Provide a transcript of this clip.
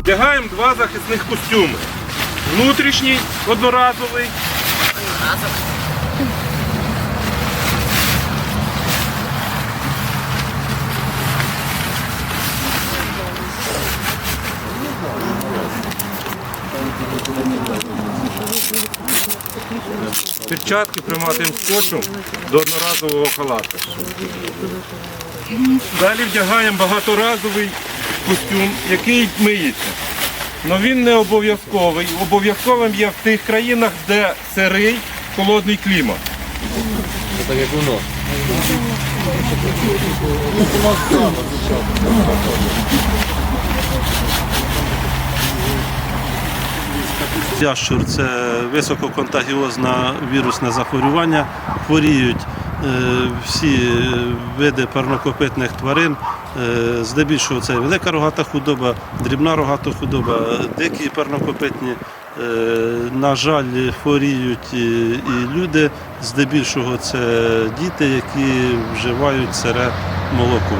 Вдягаємо два захисних костюми. Внутрішній одноразовий. Перчатки приматуємо скотчем до одноразового халату. Далі вдягаємо багаторазовий костюм, який миється. Але він не обов'язковий. Обов'язковим є в тих країнах, де сирий холодний клімат. Так як у нас. Ящур це висококонтагіозне вірусне захворювання. Хворіють всі види парнокопитних тварин. Е, Здебільшого це велика рогата худоба, дрібна рогата худоба, дикі парнокопитні. Е, На жаль, хворіють і люди. Здебільшого це діти, які вживають сире молоко.